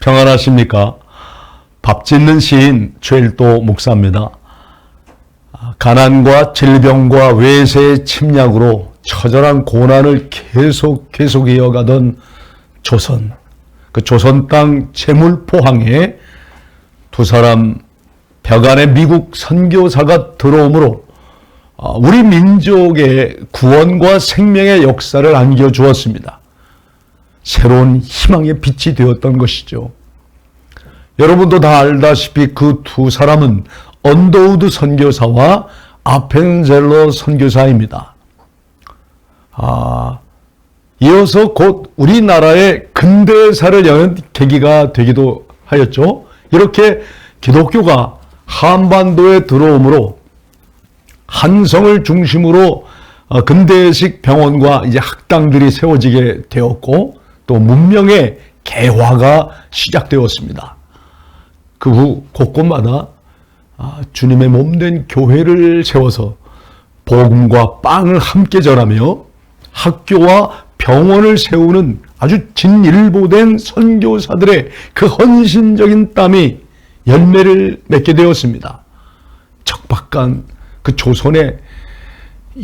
평안하십니까? 밥 짓는 시인 최일도 목사입니다. 아, 가난과 질병과 외세의 침략으로 처절한 고난을 계속 계속 이어가던 조선, 그 조선 땅 재물 포항에 두 사람 벽안에 미국 선교사가 들어오므로 아, 우리 민족의 구원과 생명의 역사를 안겨주었습니다. 새로운 희망의 빛이 되었던 것이죠. 여러분도 다 알다시피 그 두 사람은 언더우드 선교사와 아펜젤러 선교사입니다. 아, 이어서 곧 우리나라의 근대사를 여는 계기가 되기도 하였죠. 이렇게 기독교가 한반도에 들어오므로 한성을 중심으로 어, 근대식 병원과 이제 학당들이 세워지게 되었고 또 문명의 개화가 시작되었습니다. 그 후 곳곳마다 아, 주님의 몸 된 교회를 세워서 복음과 빵을 함께 전하며 학교와 병원을 세우는 아주 진일보된 선교사들의 그 헌신적인 땀이 열매를 맺게 되었습니다. 척박한 그 조선의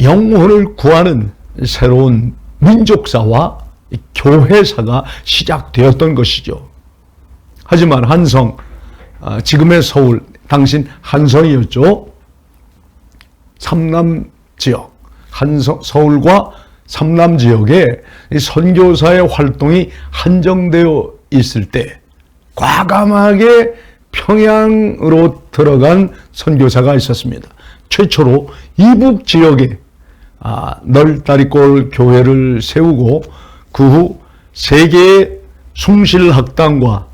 영혼을 구하는 새로운 민족사와 교회사가 시작되었던 것이죠. 하지만 한성, 아, 지금의 서울, 당신 한성이었죠. 삼남 지역, 한성, 서울과 삼남 지역에 선교사의 활동이 한정되어 있을 때 과감하게 평양으로 들어간 선교사가 있었습니다. 최초로 이북 지역에 아, 널다리골 교회를 세우고 그 후 세계의 숭실학당과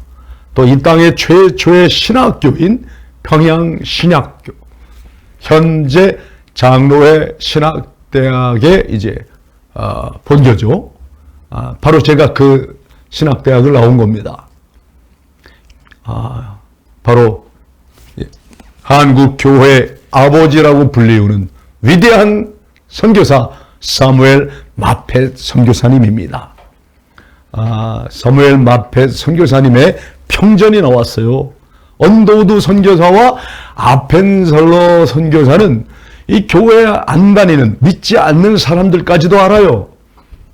또 이 땅의 최초의 신학교인 평양신학교 현재 장로회 신학대학의 이제 어, 본교죠. 아, 바로 제가 그 신학대학을 나온 겁니다. 아, 바로 예, 한국 교회 아버지라고 불리우는 위대한 선교사 사무엘 마펫 선교사님입니다. 아, 사무엘 마펫 선교사님의 평전이 나왔어요. 언도우드 선교사와 아펜설러 선교사는 이 교회 안 다니는 믿지 않는 사람들까지도 알아요.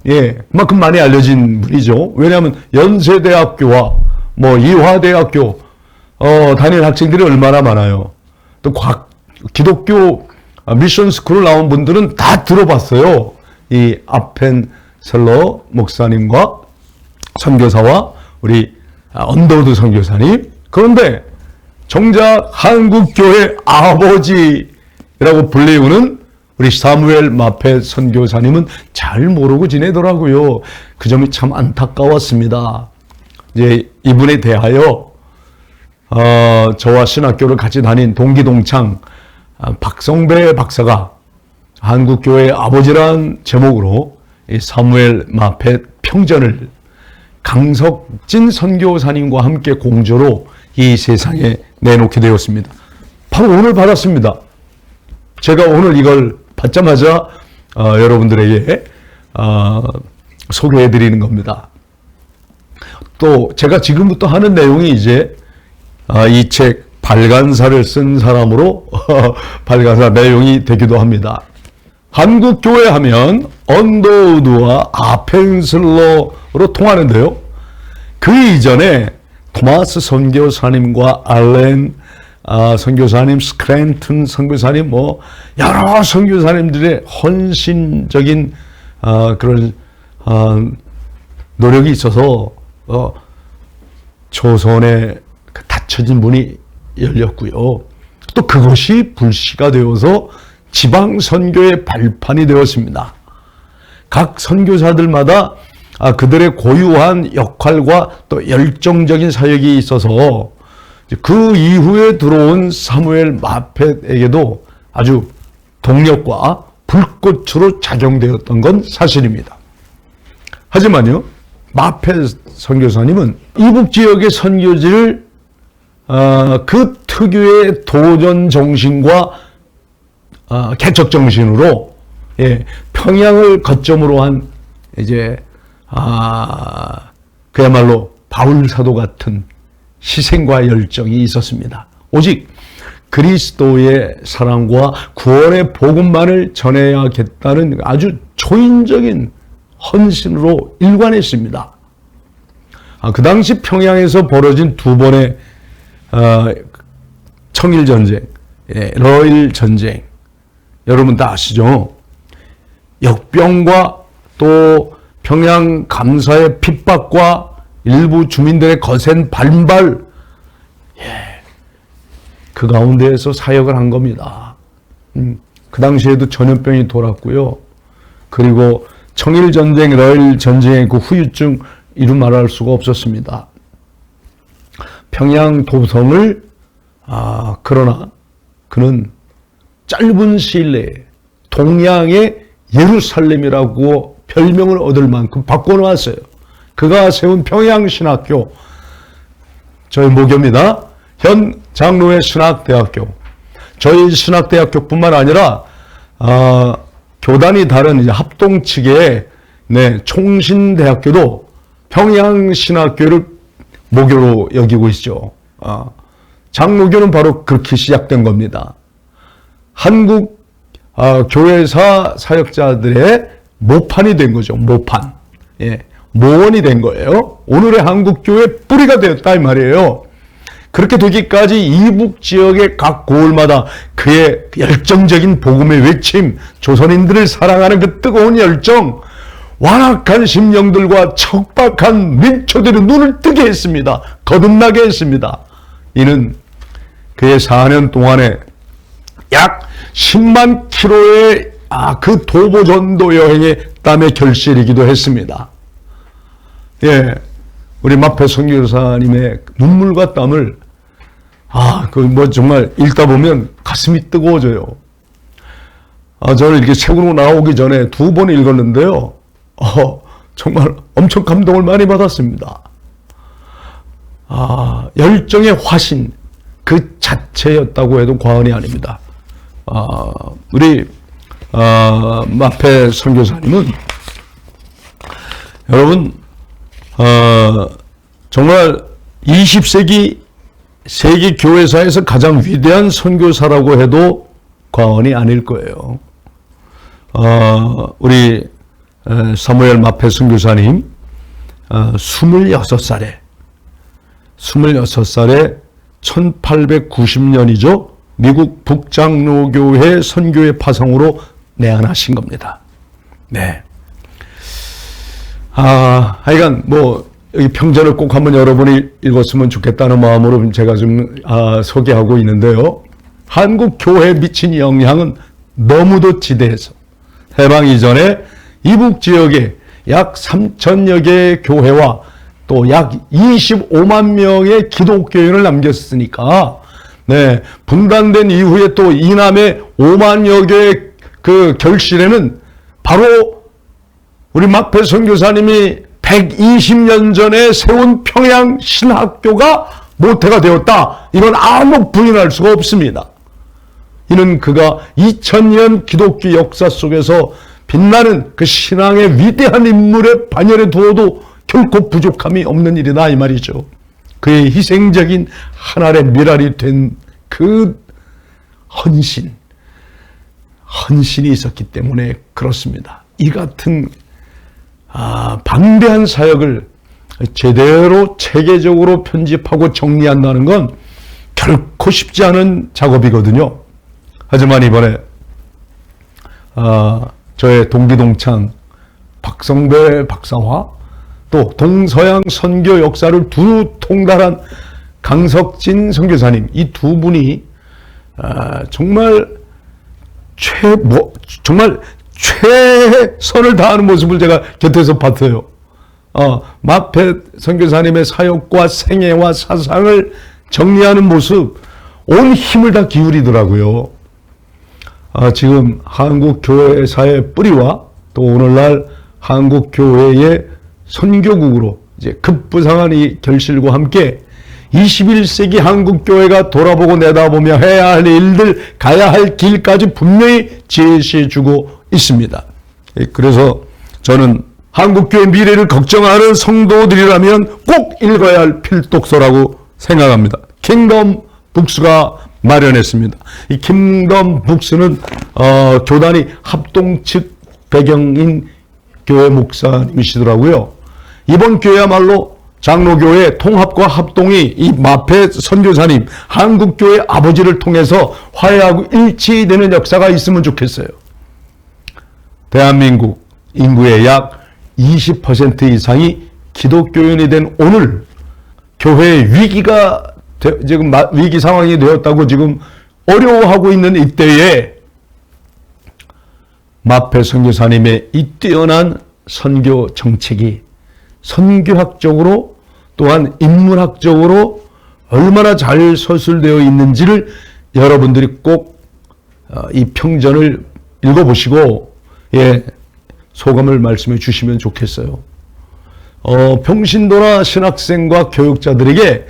예, 그만큼 많이 알려진 분이죠. 왜냐하면 연세대학교와 뭐 이화대학교 어, 다니는 학생들이 얼마나 많아요. 또 과, 기독교 미션 스쿨을 나온 분들은 다 들어봤어요. 이 아펜셀러 목사님과 선교사와 우리 언더우드 선교사님. 그런데 정작 한국교회 아버지라고 불리우는 우리 사무엘 마페 선교사님은 잘 모르고 지내더라고요. 그 점이 참 안타까웠습니다. 이제 이분에 대하여 어, 저와 신학교를 같이 다닌 동기 동창 아, 박성배 박사가 한국교회 아버지란 제목으로 이 사무엘 마펫 평전을 강석진 선교사님과 함께 공조로 이 세상에 내놓게 되었습니다. 바로 오늘 받았습니다. 제가 오늘 이걸 받자마자 어, 여러분들에게 어, 소개해 드리는 겁니다. 또 제가 지금부터 하는 내용이 이제 어, 이책 발간사를 쓴 사람으로 발간사 내용이 되기도 합니다. 한국 교회 하면 언더우드와 아펜슬러로 통하는데요. 그 이전에 토마스 선교사님과 알렌 아, 선교사님, 스크랜튼 선교사님, 뭐 여러 선교사님들의 헌신적인 아, 그런 아, 노력이 있어서 어, 조선에 그 닫혀진 문이 열렸고요. 또 그것이 불씨가 되어서 지방 선교의 발판이 되었습니다. 각 선교사들마다 아, 그들의 고유한 역할과 또 열정적인 사역이 있어서 그 이후에 들어온 사무엘 마펫에게도 아주 동력과 불꽃으로 작용되었던 건 사실입니다. 하지만요, 마펫 선교사님은 이북 지역의 선교지를 어, 그 특유의 도전 정신과 어, 개척 정신으로 예, 평양을 거점으로 한 이제 아 그야말로 바울 사도 같은 희생과 열정이 있었습니다. 오직 그리스도의 사랑과 구원의 복음만을 전해야겠다는 아주 초인적인 헌신으로 일관했습니다. 아, 그 당시 평양에서 벌어진 두 번의 어, 청일 전쟁, 예, 러일 전쟁, 여러분 다 아시죠? 역병과 또 평양 감사의 핍박과 일부 주민들의 거센 반발, 예, 그 가운데에서 사역을 한 겁니다. 음, 그 당시에도 전염병이 돌았고요. 그리고 청일 전쟁, 러일 전쟁의 그 후유증 이루 말할 수가 없었습니다. 평양 도성을 아 그러나 그는 짧은 시일 내에 동양의 예루살렘이라고 별명을 얻을 만큼 바꿔놓았어요. 그가 세운 평양신학교 저희 모교입니다. 현 장로의 신학대학교 저희 신학대학교뿐만 아니라 아, 교단이 다른 이제 합동 측의 네, 총신대학교도 평양신학교를 모교로 여기고 있죠. 아, 장로교는 바로 그렇게 시작된 겁니다. 한국 아, 교회사 사역자들의 모판이 된 거죠. 모판. 예, 모원이 된 거예요. 오늘의 한국 교회 뿌리가 되었다 이 말이에요. 그렇게 되기까지 이북 지역의 각 고을마다 그의 열정적인 복음의 외침, 조선인들을 사랑하는 그 뜨거운 열정, 완악한 심령들과 척박한 민초들의 눈을 뜨게 했습니다. 거듭나게 했습니다. 이는 그의 4년 동안에 약 10만 킬로의 아, 그 도보 전도 여행의 땀의 결실이기도 했습니다. 예. 우리 마페 성교사님의 눈물과 땀을 아, 그 뭐 정말 읽다 보면 가슴이 뜨거워져요. 아, 저는 이렇게 책으로 나오기 전에 두 번 읽었는데요. 어, 정말 엄청 감동을 많이 받았습니다. 아, 열정의 화신 그 자체였다고 해도 과언이 아닙니다. 아, 우리 아, 마페 선교사님은 여러분 어, 정말 20세기 세계 교회사에서 가장 위대한 선교사라고 해도 과언이 아닐 거예요. 어, 우리 사무엘 마페 선교사님 어, 26살에 26살에 1890년이죠. 미국 북장로교회 선교의 파송으로 내한하신 겁니다. 네. 아, 하여간 뭐 평전을 꼭 한번 여러분이 읽었으면 좋겠다는 마음으로 제가 좀 아, 소개하고 있는데요. 한국 교회에 미친 영향은 너무도 지대해서 해방 이전에 이북 지역에 약 3천여 개의 교회와 또 약 25만 명의 기독교인을 남겼으니까 네, 분단된 이후에 또 이남의 5만여 개의 그 결실에는 바로 우리 막패 선교사님이 120년 전에 세운 평양 신학교가 모태가 되었다. 이건 아무 부인할 수가 없습니다. 이는 그가 2000년 기독교 역사 속에서 빛나는 그 신앙의 위대한 인물의 반열에 두어도 결코 부족함이 없는 일이다 이 말이죠. 그의 희생적인 하나의 미랄이 된 그 헌신, 헌신이 있었기 때문에 그렇습니다. 이 같은 아, 방대한 사역을 제대로 체계적으로 편집하고 정리한다는 건 결코 쉽지 않은 작업이거든요. 하지만 이번에 아, 저의 동기동창 박성배 박사와 또 동서양 선교 역사를 두 통달한 강석진 선교사님 이 두 분이 아, 정말 최 뭐 정말 최선을 다하는 모습을 제가 곁에서 봤어요. 어, 마페 선교사님의 사역과 생애와 사상을 정리하는 모습 온 힘을 다 기울이더라고요. 아, 지금 한국 교회사의 뿌리와 또 오늘날 한국 교회의 선교국으로 이제 급부상한 이 결실과 함께 21세기 한국 교회가 돌아보고 내다보며 해야 할 일들, 가야 할 길까지 분명히 제시해 주고 있습니다. 예, 그래서 저는 한국 교회 미래를 걱정하는 성도들이라면 꼭 읽어야 할 필독서라고 생각합니다. 킹덤 북스가 마련했습니다. 이 킹덤 북스는 어, 교단이 합동 측 배경인 교회 목사님이시더라고요. 이번 교회야말로 장로교회 통합과 합동이 이 마페 선교사님 한국교회 아버지를 통해서 화해하고 일치되는 역사가 있으면 좋겠어요. 대한민국 인구의 약 20% 이상이 기독교인이 된 오늘 교회의 위기가 되- 지금 마- 위기 상황이 되었다고 지금 어려워하고 있는 이때에 마페 선교사님의 이 뛰어난 선교 정책이 선교학적으로 또한 인문학적으로 얼마나 잘 서술되어 있는지를 여러분들이 꼭 이 평전을 읽어보시고 예 소감을 말씀해 주시면 좋겠어요. 어, 평신도나 신학생과 교육자들에게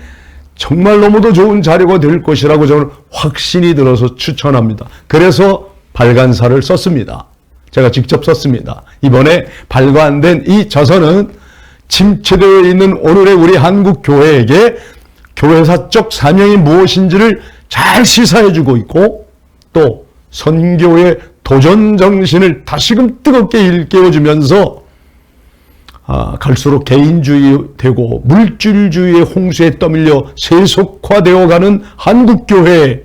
정말 너무도 좋은 자료가 될 것이라고 저는 확신이 들어서 추천합니다. 그래서 발간사를 썼습니다. 제가 직접 썼습니다. 이번에 발간된 이 저서는 침체되어 있는 오늘의 우리 한국 교회에게 교회사적 사명이 무엇인지를 잘 시사해주고 있고 또 선교의 도전 정신을 다시금 뜨겁게 일깨워주면서 아, 갈수록 개인주의 되고 물질주의의 홍수에 떠밀려 세속화되어가는 한국교회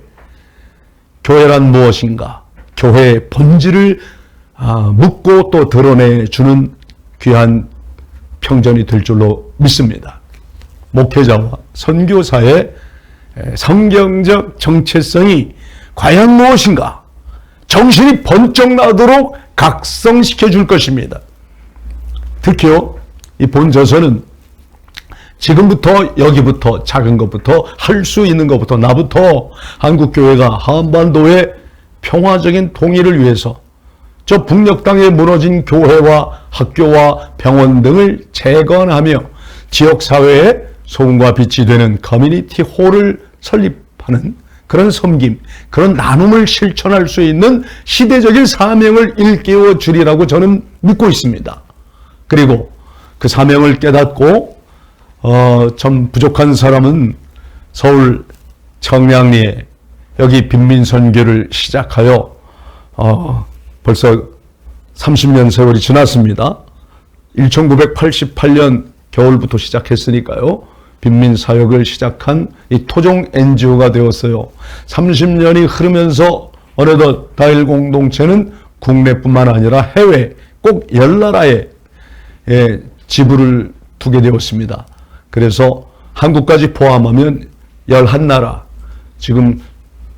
교회란 무엇인가? 교회의 본질을 아, 묻고 또 드러내주는 귀한 평전이 될 줄로 믿습니다. 목회자와 선교사의 에, 성경적 정체성이 과연 무엇인가 정신이 번쩍 나도록 각성시켜 줄 것입니다. 특히요, 이 본저서는 지금부터 여기부터 작은 것부터 할 수 있는 것부터 나부터 한국 교회가 한반도의 평화적인 통일을 위해서 저 북녘 땅에 무너진 교회와 학교와 병원 등을 재건하며 지역 사회에 소금과 빛이 되는 커뮤니티 홀을 설립하는 그런 섬김, 그런 나눔을 실천할 수 있는 시대적인 사명을 일깨워 주리라고 저는 믿고 있습니다. 그리고 그 사명을 깨닫고 어, 좀 부족한 사람은 서울 청량리에 여기 빈민 선교를 시작하여 어, 벌써 30년 세월이 지났습니다. 1988년 겨울부터 시작했으니까요. 빈민 사역을 시작한 이 토종 NGO가 되었어요. 30년이 흐르면서 어느덧 다일 공동체는 국내뿐만 아니라 해외 꼭 열 나라에 예, 지부를 두게 되었습니다. 그래서 한국까지 포함하면 11나라, 지금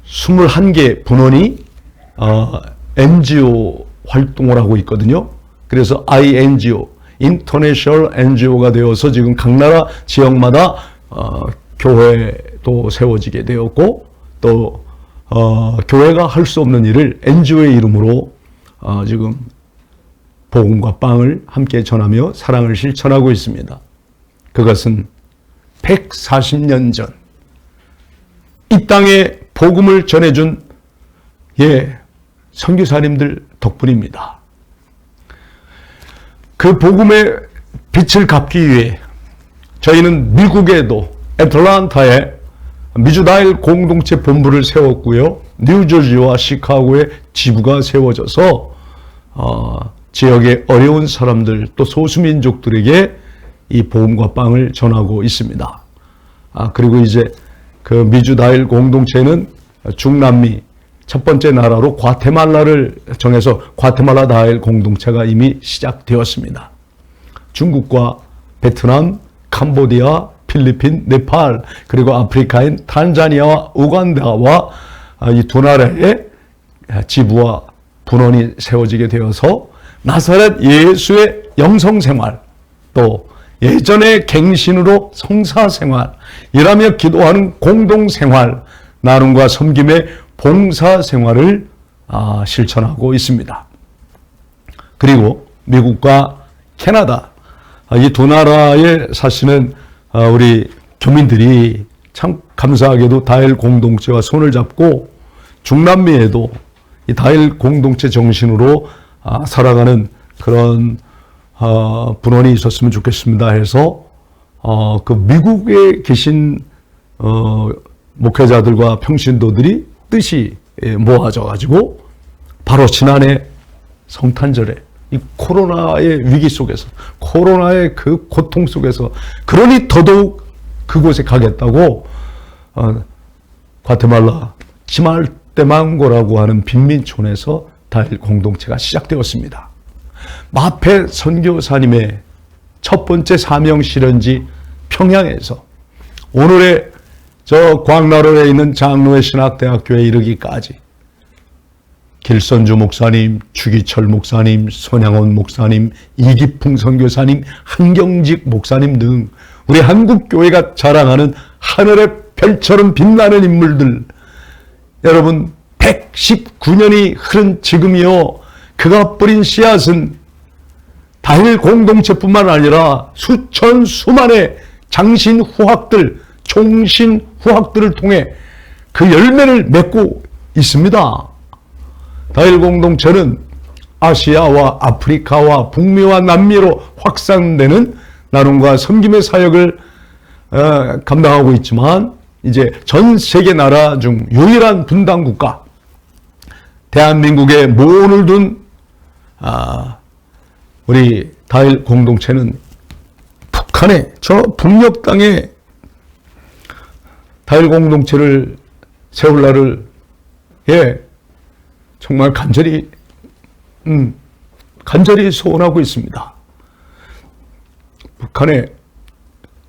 21개 분원이 어, NGO 활동을 하고 있거든요. 그래서 INGO, International NGO가 되어서 지금 각 나라 지역마다 어, 교회도 세워지게 되었고 또 어, 교회가 할 수 없는 일을 NGO의 이름으로 어, 지금 복음과 빵을 함께 전하며 사랑을 실천하고 있습니다. 그것은 140년 전 이 땅에 복음을 전해준 예 선교사님들 덕분입니다. 그 복음의 빛을 갚기 위해 저희는 미국에도 애틀란타에 미주다일 공동체 본부를 세웠고요. 뉴저지와 시카고에 지부가 세워져서 어, 지역의 어려운 사람들 또 소수민족들에게 이 복음과 빵을 전하고 있습니다. 아 그리고 이제 그 미주다일 공동체는 중남미 첫 번째 나라로 과테말라를 정해서 과테말라 다일 공동체가 이미 시작되었습니다. 중국과 베트남, 캄보디아, 필리핀, 네팔, 그리고 아프리카인 탄자니아와 우간다와 이 두 나라의 지부와 분원이 세워지게 되어서 나사렛 예수의 영성 생활, 또 예전의 갱신으로 성사 생활, 일하며 기도하는 공동 생활, 나눔과 섬김의 봉사 생활을 아, 실천하고 있습니다. 그리고 미국과 캐나다 아, 이두 나라에 사시는 아, 우리 교민들이 참 감사하게도 다일 공동체와 손을 잡고 중남미에도 이 다일 공동체 정신으로 아, 살아가는 그런 어, 분원이 있었으면 좋겠습니다 해서 어, 그 미국에 계신 어, 목회자들과 평신도들이 뜻이 예, 모아져 가지고 바로 지난해 성탄절에 이 코로나의 위기 속에서 코로나의 그 고통 속에서 그러니 더더욱 그곳에 가겠다고 어, 과테말라 치말테망고라고 하는 빈민촌에서 다일 공동체가 시작되었습니다. 마페 선교사님의 첫 번째 사명 실현지 평양에서 오늘의 저 광나루에 있는 장로회 신학대학교에 이르기까지 길선주 목사님, 주기철 목사님, 손양원 목사님, 이기풍 선교사님, 한경직 목사님 등 우리 한국 교회가 자랑하는 하늘의 별처럼 빛나는 인물들. 여러분 119년이 흐른 지금이요. 그가 뿌린 씨앗은 단일 공동체뿐만 아니라 수천 수만의 장신 후학들, 총신 후학들을 통해 그 열매를 맺고 있습니다. 다일 공동체는 아시아와 아프리카와 북미와 남미로 확산되는 나눔과 섬김의 사역을 어, 감당하고 있지만 이제 전 세계 나라 중 유일한 분당 국가 대한민국의 모을 둔 아, 우리 다일 공동체는 북한에 저 북녘 땅에 다일 공동체를 세울 날을 예 정말 간절히 음 간절히 소원하고 있습니다. 북한에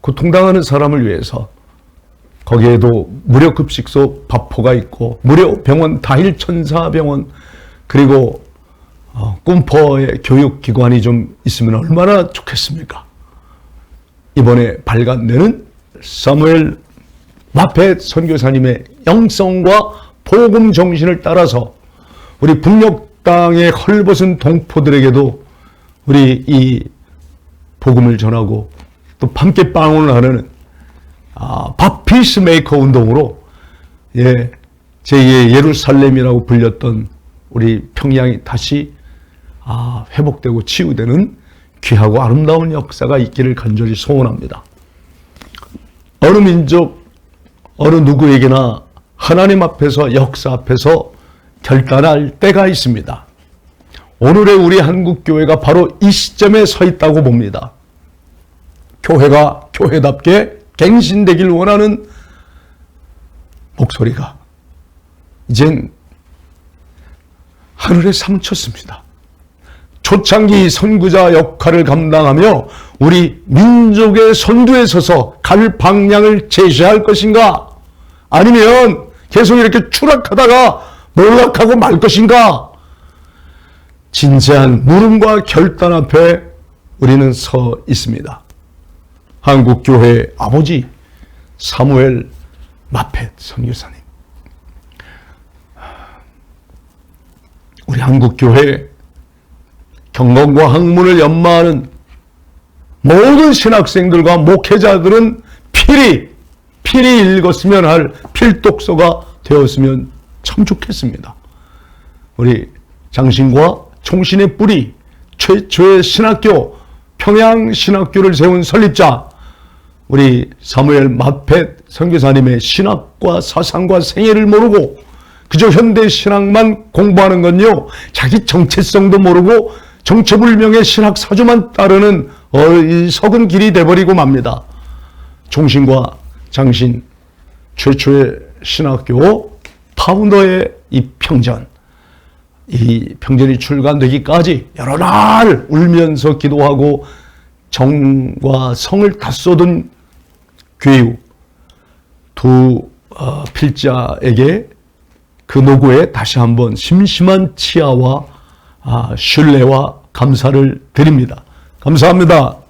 고통당하는 사람을 위해서 거기에도 무료 급식소 밥포가 있고 무료 병원 다일 천사병원 그리고 어, 꿈퍼의 교육기관이 좀 있으면 얼마나 좋겠습니까? 이번에 발간되는 사무엘 마페 선교사님의 영성과 복음 정신을 따라서 우리 북녘 땅의 헐벗은 동포들에게도 우리 이 복음을 전하고 또 함께 빵원을 하는 아, 바피스 메이커 운동으로 예, 제2의 예루살렘이라고 불렸던 우리 평양이 다시 아, 회복되고 치유되는 귀하고 아름다운 역사가 있기를 간절히 소원합니다. 어느 민족, 어느 누구에게나 하나님 앞에서 역사 앞에서 결단할 때가 있습니다. 오늘의 우리 한국 교회가 바로 이 시점에 서 있다고 봅니다. 교회가 교회답게 갱신되길 원하는 목소리가 이젠 하늘에 사무쳤습니다. 초창기 선구자 역할을 감당하며 우리 민족의 선두에 서서 갈 방향을 제시할 것인가? 아니면 계속 이렇게 추락하다가 몰락하고 말 것인가? 진지한 물음과 결단 앞에 우리는 서 있습니다. 한국교회 아버지 사무엘 마펫 선교사님. 우리 한국교회 경건과 학문을 연마하는 모든 신학생들과 목회자들은 필히 필히 읽었으면 할 필독서가 되었으면 참 좋겠습니다. 우리 장신과 총신의 뿌리 최초의 신학교 평양신학교를 세운 설립자 우리 사무엘 마펫 선교사님의 신학과 사상과 생애를 모르고 그저 현대 신학만 공부하는 건요 자기 정체성도 모르고 정체불명의 신학 사주만 따르는 어리석은 길이 돼버리고 맙니다. 종신과 장신 최초의 신학교 파운더의 이 평전 이 평전이 출간되기까지 여러 날 울면서 기도하고 정과 성을 다 쏟은 교육 두 어, 필자에게 그 노고에 다시 한번 심심한 치아와 아, 신뢰와 감사를 드립니다. 감사합니다.